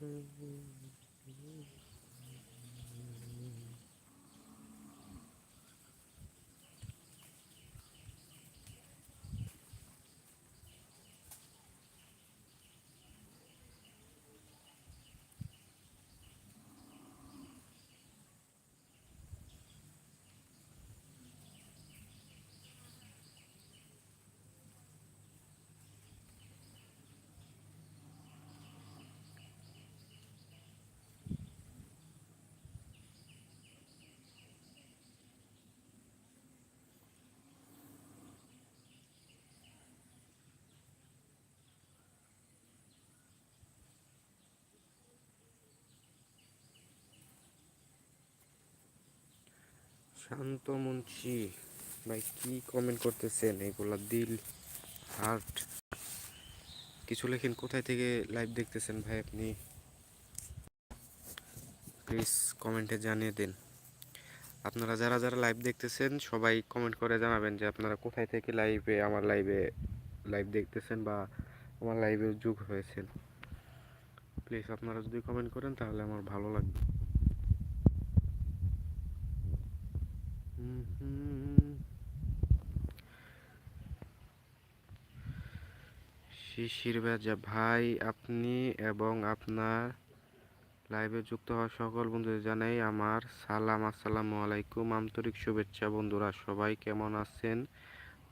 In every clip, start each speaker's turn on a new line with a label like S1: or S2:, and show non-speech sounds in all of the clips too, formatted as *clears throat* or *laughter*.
S1: Uhum. Uhum. শান্ত মুন্সি। ভাই, কি comment করতেছেন? এগুলা দিল হার্ট কিছু লেখেন, কোথায় থেকে লাইভ দেখতেছেন ভাই আপনি? প্লিজ কমেন্টে জানিয়ে দিন। আপনারা যারা যারা লাইভ দেখতেছেন, সবাই কমেন্ট করে জানাবেন যে আপনারা কোথায় থেকে লাইভে আমার লাইভে লাইভ দেখতেছেন বা আমার লাইভে যুগ হয়েছেন। প্লিজ আপনারা যদি কমেন্ট করেন, তাহলে আমার ভালো লাগবে হুম হুম। শিশির ভেজা, ভাই, আপনি এবং আপনার লাইভে যুক্ত হওয়া সকল বন্ধুদের জানাই আমার সালাম, আসসালামু আলাইকুম। আন্তরিক শুভেচ্ছা বন্ধুরা, সবাই কেমন আছেন?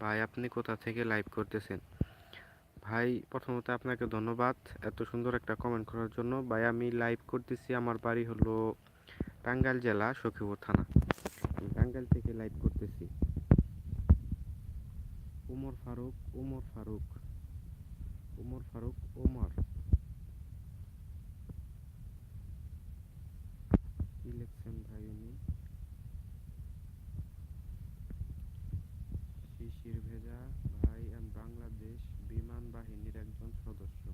S1: ভাই, আপনি কোথা থেকে লাইভ করতেছেন? ভাই, প্রথমত আপনাকে ধন্যবাদ এত সুন্দর একটা কমেন্ট করার জন্য। ভাই, আমি লাইভ করতেছি, আমার বাড়ি হলো টাঙ্গাইল জেলা সখীপুর থানা। আমি টাঙ্গাইল থেকে লাইভ করতেছি। ওমর ফারুক ওমর ফারুক ওমর ফারুক, ওমর। কি ভাই উনি শিশির ভেজা, ভাই আমি বাংলাদেশ বিমান বাহিনীর একজন সদস্য।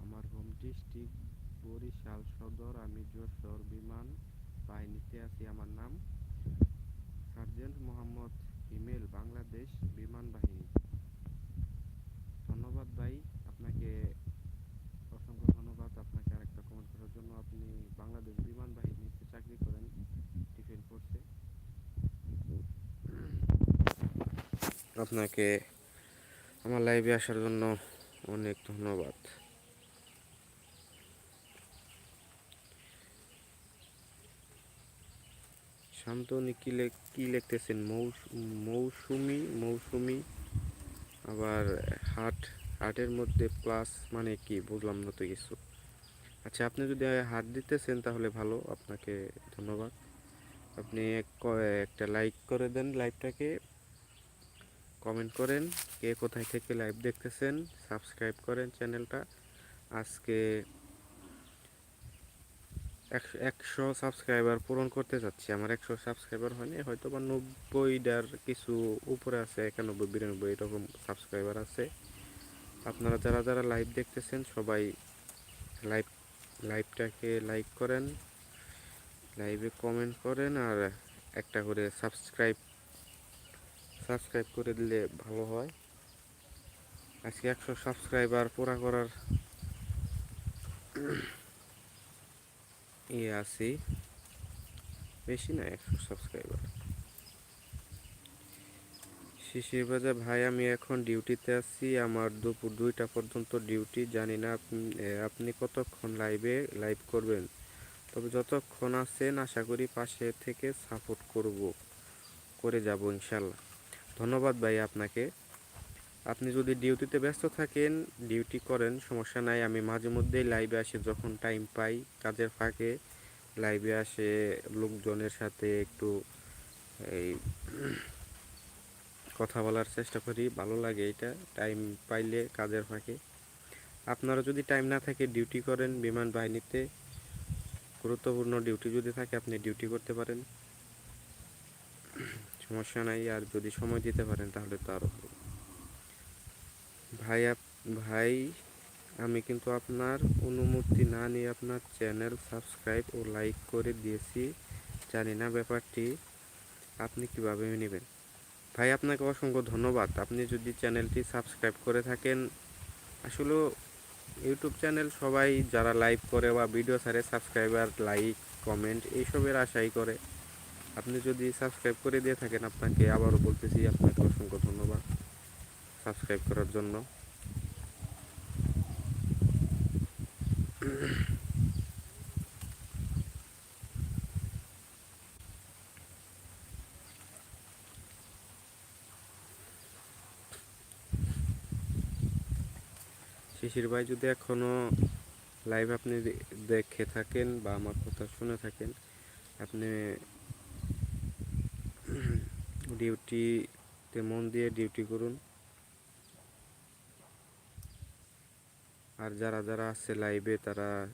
S1: আমার হোম ডিস্ট্রিক্ট বরিশাল সদর, আমি যশোর বিমান বাহিনীতে আছি, আমার নাম সার্জেন্ট মোহাম্মদ ইমেল বাংলাদেশ বিমান বাহিনী। ধন্যবাদ ভাই, আপনাকে অসংখ্য ধন্যবাদ। আপনাকে আরেকটা কমেন্ট করার জন্য, আপনি বাংলাদেশ বিমান বাহিনীতে চাকরি করেন ডিফেন্ড ফোর্সে আপনাকে আমার লাইভে আসার জন্য অনেক ধন্যবাদ। শান্তনি কি লেখ কি লিখতেছেন? মৌস- মৌসুমি মৌসুমি, আবার হাট, হাটের মধ্যে প্লাস মানে কি? বুঝলাম না তো কিছু। আচ্ছা আপনি যদি হাট দিতেছেন তাহলে ভালো, আপনাকে ধন্যবাদ। আপনি একটা লাইক করে দেন লাইভটাকে কমেন্ট করেন কে কোথায় থেকে লাইভ দেখতেছেন সাবস্ক্রাইব করেন চ্যানেলটা আজকে একশো সাবস্ক্রাইবার পূরণ করতে যাচ্ছি আমার একশো সাবস্ক্রাইবার হয়নি, হয়তো বা নব্বইটার কিছু উপরে আছে, একানব্বই, বিরানব্বই এরকম সাবস্ক্রাইবার আছে। আপনারা যারা যারা লাইভ দেখতেছেন, সবাই লাইভ লাইভটাকে লাইক করেন লাইভে কমেন্ট করেন, আর একটা করে সাবস্ক্রাইব সাবস্ক্রাইব করে দিলে ভালো হয়। আজকে একশো সাবস্ক্রাইবার পুরা করার ইয়ে আছি। বেশি না, একশো সাবস্ক্রাইবার শিশির বাজা ভাই, আমি এখন ডিউটিতে আছি। আমার দুপুর দুইটা পর্যন্ত ডিউটি। জানি না আপনি আপনি কতক্ষণ লাইভে লাইভ করবেন। তবে যতক্ষণ আছেন আশা করি পাশে থেকে সাপোর্ট করব। করে যাব ইনশাল্লাহ। ধন্যবাদ ভাই আপনাকে। আপনি যদি ডিউটিতে ব্যস্ত থাকেন ডিউটি করেন, সমস্যা নাই। আমি মাঝে মধ্যেই লাইভে আসি যখন টাইম পাই কাজের ফাঁকে। লাইভে আসে লোকজনের সাথে একটু এই কথা বলার চেষ্টা করি, ভালো লাগে এটা টাইম পাইলে কাজের ফাঁকে। আপনারা যদি টাইম না থাকে ডিউটি করেন বিমান বাহিনীতে, গুরুত্বপূর্ণ ডিউটি যদি থাকে আপনি ডিউটি করতে পারেন। সমস্যা নাই, আর যদি সময় দিতে পারেন তাহলে তো আরও ভাই ভাই, আমি কিন্তু আপনার অনুমতি না নিয়ে আপনার চ্যানেল সাবস্ক্রাইব ও লাইক করে দিয়েছি। জানি না ব্যাপারটি, আপনি কীভাবে নেবেন? ভাই, আপনাকে অসংখ্য ধন্যবাদ। আপনি যদি চ্যানেলটি সাবস্ক্রাইব করে থাকেন, আসলে ইউটিউব চ্যানেল সবাই যারা লাইভ করে বা ভিডিও ছাড়ে, সাবস্ক্রাইবার, লাইক, কমেন্ট, এইসবের আশাই করে। আপনি যদি সাবস্ক্রাইব করে দিয়ে থাকেন, আপনাকে আবারও বলতেছি, আপনাকে অসংখ্য ধন্যবাদ। সাবস্ক্রাইব করার জন্য। শিশির ভাই যদি এখনও লাইভ আপনি দেখে থাকেন বা আমার কথা শুনে থাকেন, আপনি *clears throat* ডিউটিতে মন দিয়ে ডিউটি করুন। আর যারা যারা আছে লাইভে তারা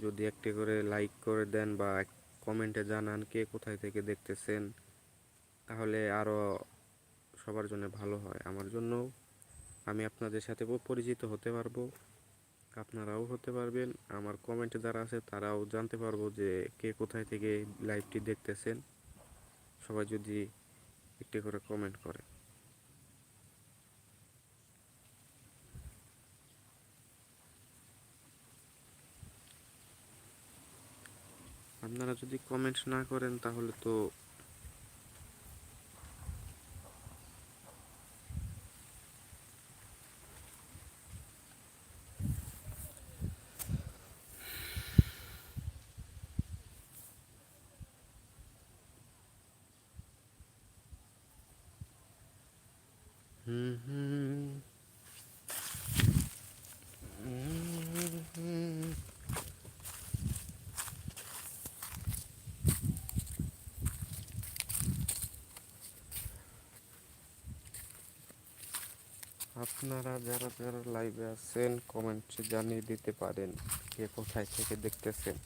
S1: যদি একটি করে লাইক করে দেন বা কমেন্টে জানান কে কোথায় থেকে দেখতেছেন, তাহলে আরও সবার জন্য ভালো হয়। আমার জন্য আমি আপনাদের সাথে পরিচিত হতে পারব, আপনারাও হতে পারবেন। আমার কমেন্টে যারা আছে, তারাও জানতে পারব যে কে কোথায় থেকে লাইভটি দেখতেছেন। সবাই যদি একটি করে কমেন্ট করে। আপনারা যদি কমেন্ট না করেন তাহলে তো আপনারা যারা যারা লাইভে আছেন কমেন্টে জানিয়ে দিতে পারেন কে কোথায় থেকে দেখতেছেন।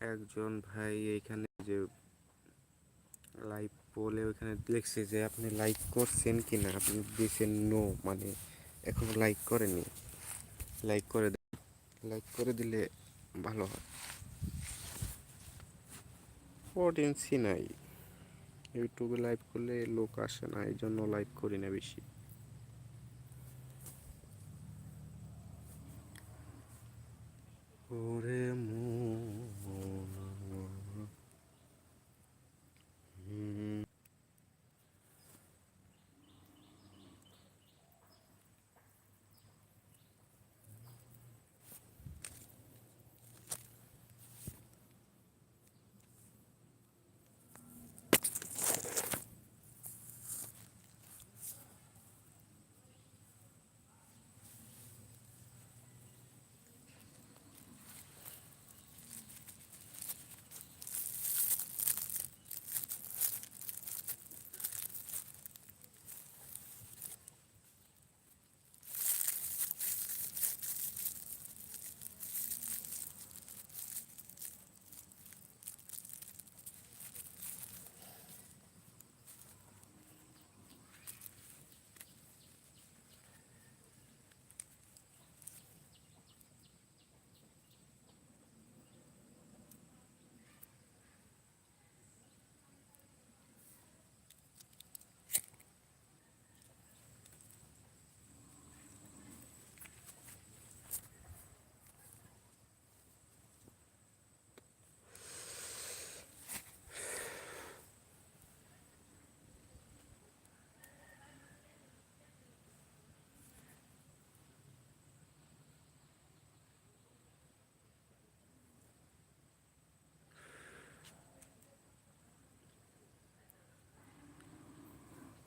S1: একজন ভাই এইখানে যে লাইভ বলে ওইখানে লিখছে যে, আপনি লাইক করছেন কিনা? আপনি দিয়েছেন নো মানে এখনও লাইক করেনি লাইক করে লাইক করে দিলে ভালো হয়। অডিয়েন্সই নাই। ইউটিউবে লাইভ করলে লোক আসে না এই জন্য লাইভ করি না বেশি। ওরে মন।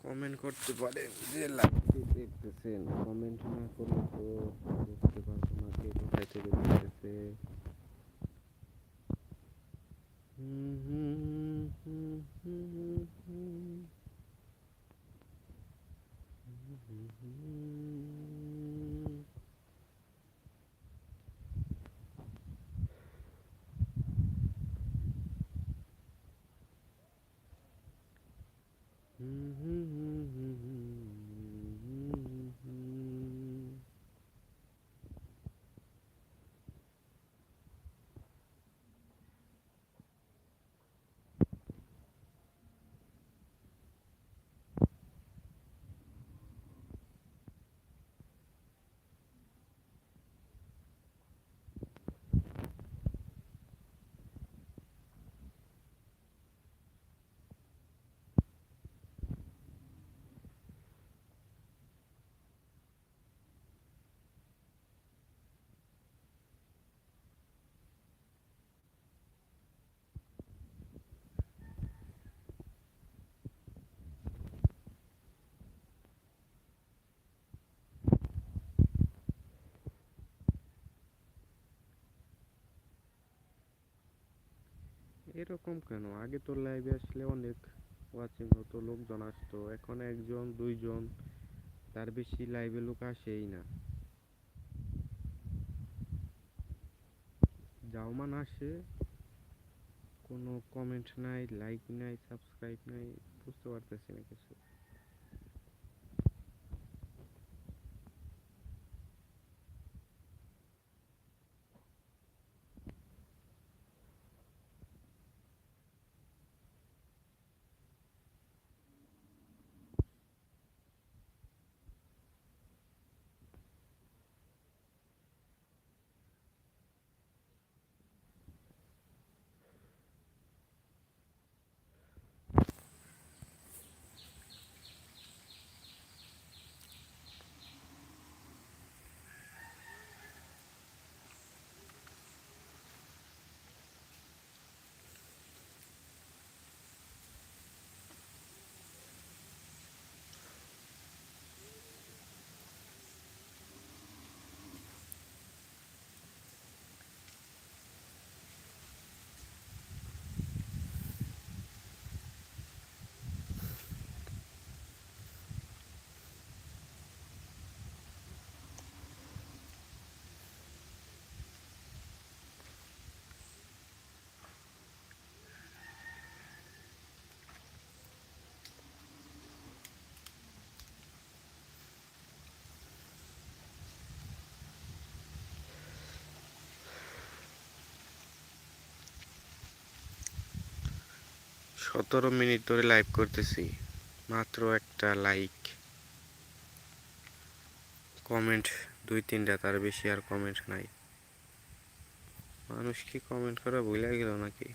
S1: কমেন্ট করতে পারে যে লাইভটি দেখতেছেন কমেন্ট না করলে তো দেখতে পারব না কে কোথায় থেকে দেখতেছে হুম হুম হুম হুম হুম। হুম হুম। হুম হুম হুম হুম হুম হুম হুম। এরকম কেন? আগে তো লাইভে আসলে অনেক ওয়াচিং হতো, লোকজন আসতো। এখন একজন, দুইজন, তার বেশি লাইভে লোক আসেই না। যাও মান আসে, কোনো কমেন্ট নাই লাইক নাই সাবস্ক্রাইব নাই, বুঝতে পারতেছি না কিছু। সতেরো মিনিট ধরে লাইভ করতেছি। মাত্র একটা লাইক কমেন্ট দুই তিনটা, তার বেশি আর কমেন্ট নাই। মানুষ কি কমেন্ট করা, ভুলে গেল নাকি?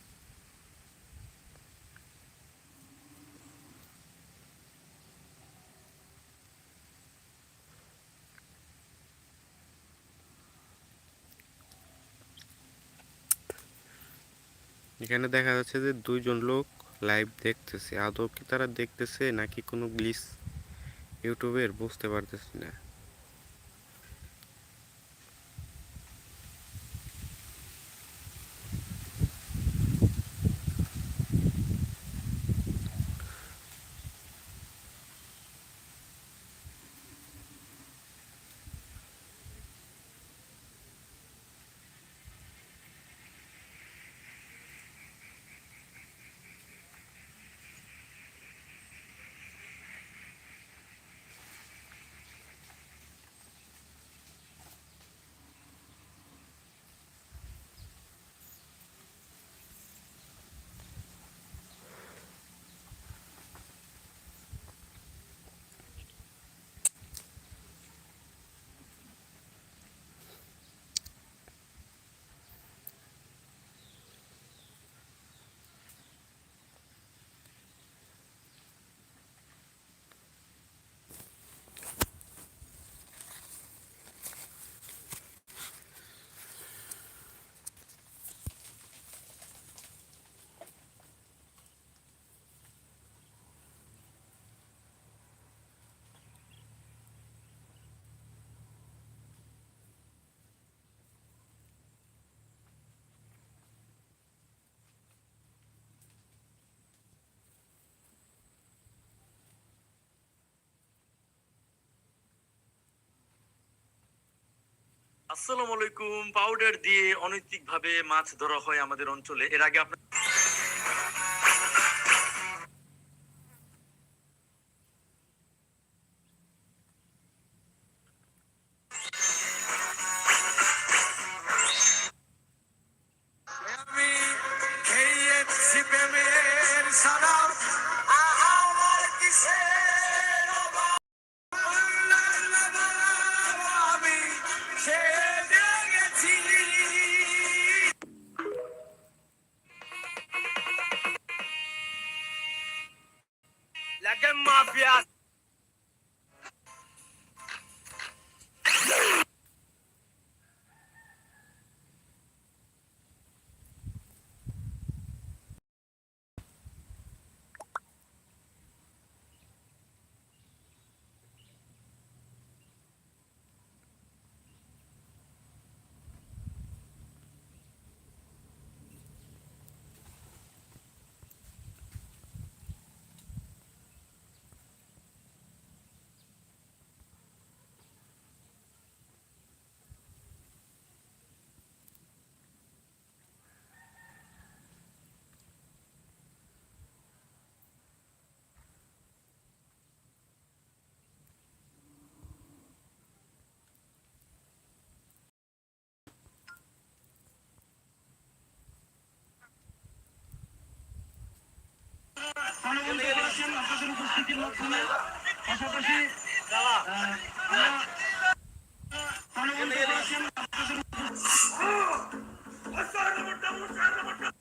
S1: এখানে দেখা যাচ্ছে যে দুইজন লোক লাইভ দেখতেছে। আদৌ কি তারা দেখতেছে নাকি কোনো গ্লিস ইউটিউবের বুঝতে পারতেছি না।
S2: আসসালামু আলাইকুম। পাউডার দিয়ে অনৈতিক ভাবে মাছ ধরা হয় আমাদের অঞ্চলে। এর আগে আপনার
S3: মাধ্যমে পাশাপাশি আমরা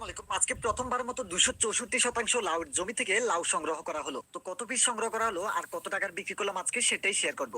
S4: আসসালামু আলাইকুম। আজকে প্রথমবার মতো দুশো চৌষট্টি শতাংশ লাউ জমি থেকে লাউ সংগ্রহ করা হলো। তো কত পিস সংগ্রহ করা হলো আর কত টাকার বিক্রি করলাম আজকে সেটাই শেয়ার করব।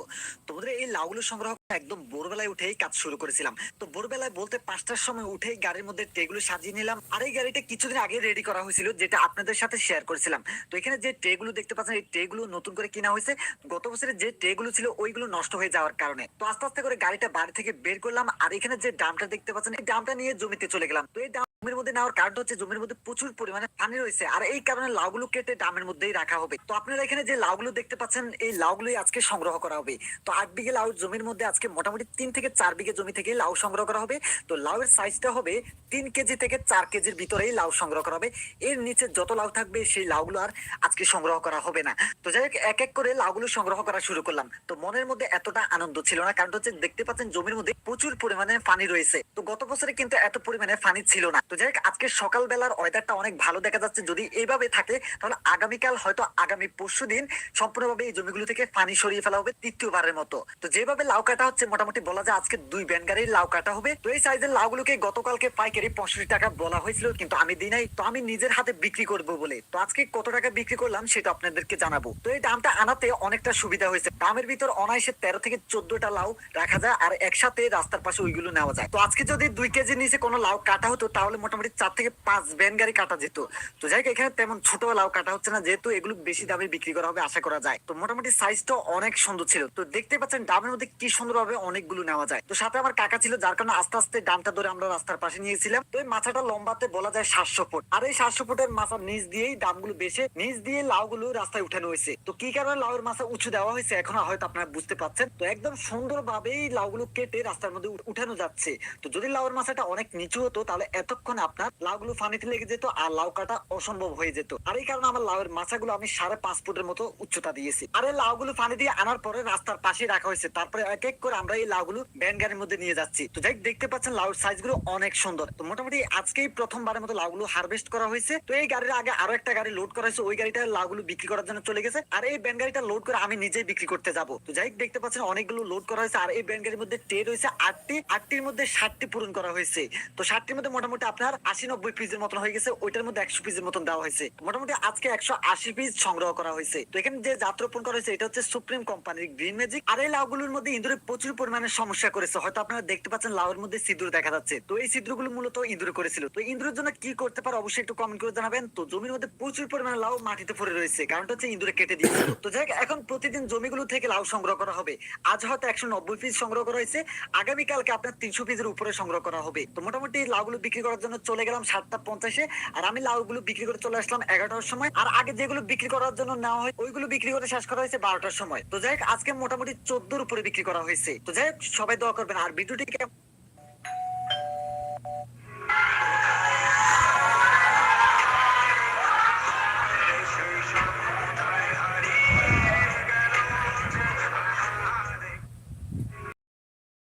S4: তোমাদের এই লাউগুলো সংগ্রহ একদম ভোরবেলায় উঠেই কাজ শুরু করেছিলাম। তো ভোরবেলায় বলতে পাঁচটার সময় উঠেই গাড়ির মধ্যে ট্রেগুলো সাজিয়ে নিলাম। আর এই গাড়িটা কিছুদিন আগে রেডি করা হয়েছিল, যেটা আপনাদের সাথে শেয়ার করেছিলাম। তো এখানে যে ট্রেগুলো দেখতে পাচ্ছেন, এই ট্রেগুলো নতুন করে কিনা হয়েছে। গত বছরের যে ট্রেগুলো ছিল, ওইগুলো নষ্ট হয়ে যাওয়ার কারণে। তো আস্তে আস্তে করে গাড়িটা বাড়ি থেকে বের করলাম। আর এখানে যে ডামটা দেখতে পাচ্ছেন, এই ডামটা নিয়ে জমিতে চলে গেলাম। তো এই জমির মধ্যে নেওয়ার কারণ হচ্ছে জমির মধ্যে প্রচুর পরিমাণে পানি রয়েছে, আর এই কারণে লাউগুলো কেটে ডামের মধ্যেই রাখা হবে। তো আপনারা এখানে যে লাউগুলো দেখতে পাচ্ছেন, এই লাউগুলোই আজকে সংগ্রহ করা হবে। তো আট বিঘে লাউ জমির মধ্যে আজকে মোটামুটি তিন থেকে চার বিঘে জমি থেকে লাউ সংগ্রহ করা হবে। তো লাউয়ের সাইজটা হবে তিন কেজি থেকে চার কেজির ভিতরেই লাউ সংগ্রহ করা হবে। এর নিচে যত লাউ থাকবে, সেই লাউগুলো আর আজকে সংগ্রহ করা হবে না। তো যাই হোক, এক এক করে লাউগুলো সংগ্রহ করা শুরু করলাম। তো মনের মধ্যে এতটা আনন্দ ছিল না কারণ হচ্ছে দেখতে পাচ্ছেন জমির মধ্যে প্রচুর পরিমাণে পানি রয়েছে। তো গত বছরে কিন্তু এত পরিমাণে পানি ছিল না। তো যাই হোক, আজকে সকালবেলার ওয়েদারটা অনেক ভালো দেখা যাচ্ছে। যদি এইভাবে থাকে তাহলে আগামীকাল হয়তো আগামী পরশু দিন সম্পূর্ণভাবে এই জমিগুলো থেকে পানি সরিয়ে ফেলা হবে তৃতীয়বারের মতো। তো যেভাবে লাউ কাটা হচ্ছে মোটামুটি বলা যায় আজকে দুই ব্যান গাড়ির লাউ কাটা হবে। তো এই সাইজের লাউগুলোকে গতকালকে পাইকারি পঁয়ষট্টি টাকা বলা হয়েছিল কিন্তু আমি দিই নাই। তো আমি নিজের হাতে বিক্রি করব বলে। তো আজকে কত টাকা বিক্রি করলাম সেটা আপনাদেরকে জানাব। তো এই দামটা আনাতে অনেকটা সুবিধা হয়েছে। দামের ভিতর অনায়াসে তেরো থেকে চোদ্দটা লাউ রাখা যায় আর একসাথে রাস্তার পাশে ওইগুলো নেওয়া যায়। তো আজকে যদি দুই কেজি নিচে কোনো লাউ কাটা হতো তাহলে মোটামুটি চার থেকে পাঁচ ভ্যান গাড়ি কাটা যেত। তো যাই এখানে তেমন ছোট লাউ কাটা হচ্ছে না, যেহেতু এগুলো বেশি দামে বিক্রি করা হবে, আশা করা যায়। তো মোটামুটি সাইজটা অনেক সুন্দর ছিল। তো দেখতে পাচ্ছেন, ডাবের মধ্যে কি সুন্দর ভাবে অনেকগুলো নেওয়া যায়। তো সাথে আমার কাকা ছিল, যার কারণে আস্তে আস্তে ডামটা ধরে আমরা রাস্তার পাশে নিয়েছিলাম। তো এই মাথাটা লম্বাতে বলা যায় সাতশো ফুট। আর এই সাতশো ফুটের মাথার নিচ দিয়েই ডামগুলো বেশে নিচ দিয়ে লাউগুলো রাস্তায় উঠানো হয়েছে। তো কি কারণে লাউয়ের মাথা উঁচু দেওয়া হয়েছে, এখন হয়তো আপনারা বুঝতে পারছেন। তো একদম সুন্দর ভাবেই লাউগুলো কেটে রাস্তার মধ্যে উঠানো যাচ্ছে। তো যদি লাউয়ের মাথাটা অনেক নিচু হতো, তাহলে এতক্ষণ আপনার লাউগুলো ফানিতে লেগে যেত আর লাউ কাটা অসম্ভব হয়ে যেত। আর এই কারণে আমার লাউয়ের মাথাগুলো আমি সাড়ে পাঁচ ফুটের মতো উচ্চতা দিয়েছি। আর এই লাউগুলো ফানি দিয়ে আনার পরে রাস্তার পাশে রাখা হয়েছে। তারপরে এক এক করে আমরা এই লাউগুলো ভ্যান গাড়ির মধ্যে নিয়ে যাচ্ছি। তো যাই দেখতে পাচ্ছেন লাউর সাইজগুলো অনেক সুন্দর। তো মোটামুটি আজকেই প্রথমবারের মতো লাউগুলো হারভেস্ট করা হয়েছে। তো এই গাড়ির আগে আরও একটা গাড়ি লোড করা হয়েছে। ওই গাড়িটা লাউগুলো বিক্রি করার জন্য চলে গেছে। আর এই ভ্যান গাড়িটা লোড করে আমি নিজেই বিক্রি করতে যাব। তো যাই দেখতে পাচ্ছেন অনেকগুলো লোড করা হয়েছে। আর এই ভ্যান গাড়ির মধ্যে টে রয়েছে আটটি। আটটির মধ্যে ষাটটি পূরণ করা হয়েছে। তো ষাটটির মধ্যে মোটামুটি আপনার আশি নব্বই পিসের মতন হয়ে গেছে, ওইটার মধ্যে একশো পিসের মতন দেওয়া হয়েছে। মোটামুটি আজকে একশো আশি পিস সংগ্রহ করা হয়েছে। তো এখানে যে জাত রোপণ করা হয়েছে, এটা হচ্ছে সুপ্রিম কোম্পানির গ্রিন ম্যাজিক আর এই লাউগুলোর মধ্যে ইঁদুরে প্রচুর পরিমাণে সমস্যা করেছে। হয়তো আপনারা দেখতে পাচ্ছেন লাউর মধ্যে সিঁদুর দেখা যাচ্ছে। তো এই সিঁদুরগুলো মূলত ইঁদুরে করেছিল। তো ইঁদুরের জন্য কি করতে পারে অবশ্যই একটু কমেন্ট করে জানাবেন। তো জমির মধ্যে প্রচুর পরিমাণে লাউ মাটিতে পড়ে রয়েছে। কারণটা হচ্ছে ইঁদুরে কেটে দিয়েছিল তো যাই এখন প্রতিদিন জমিগুলো থেকে লাউ সংগ্রহ করা হবে। আজ হয়তো একশো নব্বই পিস সংগ্রহ করা হয়েছে। আগামীকালকে আপনার তিনশো পিসের উপরে সংগ্রহ করা হবে। তো মোটামুটি লাউগুলো বিক্রি করার জন্য চলে গেলাম সাতটা পঞ্চাশে আর আমি লাউগুলো বিক্রি করে চলে আসলাম এগারোটার সময় আর আগে যেগুলো বিক্রি করার জন্য নেওয়া হয় ওইগুলো বিক্রি করে শেষ করা হয়েছে বারোটার সময় তো যাই হোক, আজকে মোটামুটি চোদ্দোর উপরে বিক্রি করা হয়েছে তো যাই হোক, সবাই দোয়া করবেন আর ভিডিওটি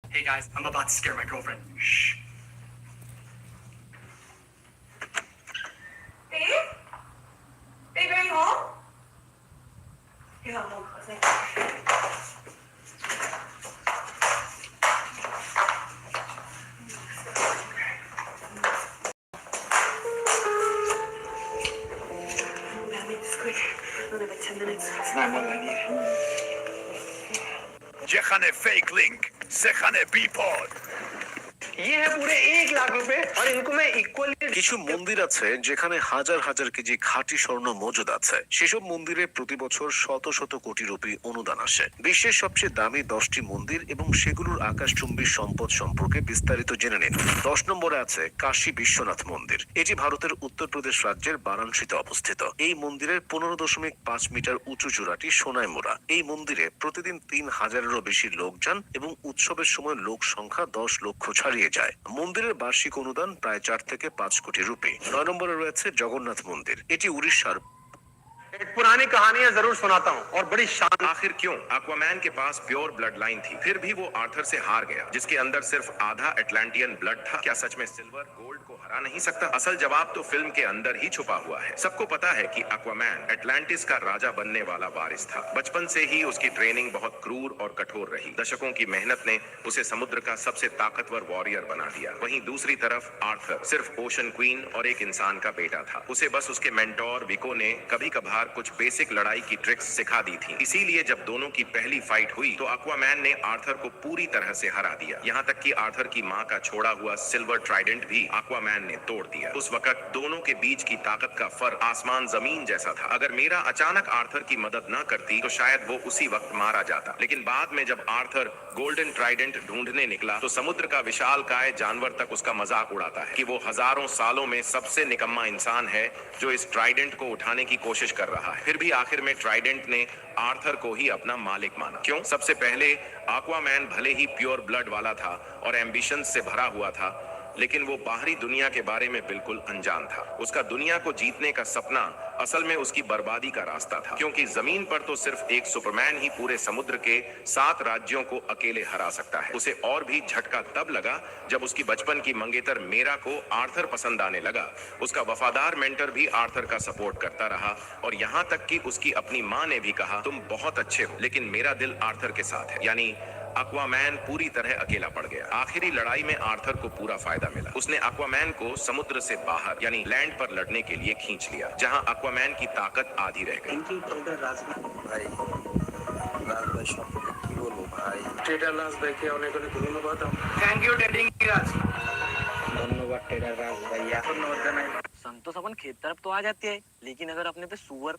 S5: Hey guys, I'm about to scare my girlfriend. Shh.
S6: সেখানে বিপদ
S5: ये है पूरे एक लाख रुपए और इनको मैं इक्वली
S7: কিছু মন্দির আছে যেখানে হাজার হাজার কেজি খাঁটি স্বর্ণ মজুদ আছে। সেসব মন্দিরে প্রতি বছর শত শত কোটি রুপি অনুদান আসে। বিশ্বের সবচেয়ে দামি দশটি মন্দির এবং সেগুলোর আকাশচুম্বী সম্পদ সম্পর্কে বিস্তারিত জেনে নিন। দশ নম্বরে আছে কাশী বিশ্বনাথ মন্দির। এটি ভারতের উত্তরপ্রদেশ রাজ্যের বারাণসীতে অবস্থিত। এই মন্দিরের পনেরো দশমিক পাঁচ মিটার উঁচু চূড়াটি সোনায় মোড়া। এই মন্দিরে প্রতিদিন তিন হাজারেরও বেশি লোক যান এবং উৎসবের সময় লোক সংখ্যা দশ লক্ষ ছাড়িয়ে যায়। মন্দিরের বার্ষিক অনুদান প্রায় চার থেকে পাঁচ কোটি রুপি। নয় নম্বরে রয়েছে জগন্নাথ মন্দির। এটি উড়িষ্যার
S5: पुरानी कहानियाँ ज़रूर सुनाता हूँ। और बड़ी शान
S8: आखिर क्यों? Aquaman के पास प्योर ब्लड लाइन थी। फिर भी वो आर्थर से हार गया, जिसके अंदर सिर्फ़ आधा एटलांटियन ब्लड था। क्या सच में सिल्वर गोल्ड को हरा नहीं सकता? असल जवाब तो फ़िल्म के अंदर ही छुपा हुआ है। सबको पता है कि aquaman एटलांटिस का राजा बनने वाला वारिस था। बचपन से ही उसकी ट्रेनिंग बहुत क्रूर और कठोर रही। दशकों की मेहनत ने उसे समुद्र का सबसे ताकतवर वॉरियर बना दिया। वहीं दूसरी तरफ़ आर्थर सिर्फ़ ओशन क्वीन और एक इंसान का बेटा था। उसे बस उसके मेंटोर विको ने कभी कभार कुछ बेसिक लड़ाई की ट्रिक्स सिखा दी थी। इसीलिए जब दोनों की पहली फाइट हुई तो अक्वामैन ने आर्थर को पूरी तरह से हरा दिया। यहाँ तक कि आर्थर की माँ का छोड़ा हुआ सिल्वर ट्राइडेंट भी अक्वामैन ने तोड़ दिया। उस वक्त दोनों के बीच की ताकत का फ़र्क आसमान ज़मीन जैसा था। अगर मेरा अचानक आर्थर की मदद न करती तो शायद वो उसी वक्त मारा जाता। लेकिन बाद में जब आर्थर गोल्डन ट्राइडेंट ढूँढने निकला तो समुद्र का विशाल काय जानवर तक उसका मज़ाक उड़ाता है कि वो हज़ारों सालों में सबसे निकम्मा इंसान है, जो इस ट्राइडेंट को उठाने की कोशिश कर रहा है फिर भी आखिर में ट्राइडेंट ने आर्थर को ही अपना मालिक माना। क्यों? सबसे पहले आक्वामैन भले ही प्योर ब्लड वाला था और एम्बिशन से भरा हुआ था, लेकिन वो बाहरी दुनिया के बारे में बिल्कुल अनजान था। उसका दुनिया को जीतने का सपना असल में उसकी बर्बादी का रास्ता था, क्योंकि ज़मीन पर तो सिर्फ़ एक सुपरमैन ही पूरे समुद्र के सात राज्यों को अकेले हरा सकता है। उसे और भी झटका तब लगा जब उसकी बचपन की मंगेतर मेरा को आर्थर पसंद आने लगा। उसका वफादार मेंटर भी आर्थर का सपोर्ट करता रहा और यहाँ तक कि उसकी अपनी माँ ने भी कहा, तुम बहुत अच्छे हो, लेकिन मेरा दिल आर्थर के साथ है। यानी अक्वामैन पूरी तरह अकेला पड़ गया। आखिरी लड़ाई में आर्थर को पूरा फ़ायदा मिला। उसने अक्वामैन को समुद्र से बाहर यानी लैंड पर लड़ने के लिए खींच लिया जहाँ अक्वामैन की ताकत आधी रह गई।
S9: संतोष अपन खेत तरफ़ तो आ जाती है लेकिन अगर अपने पे सुअर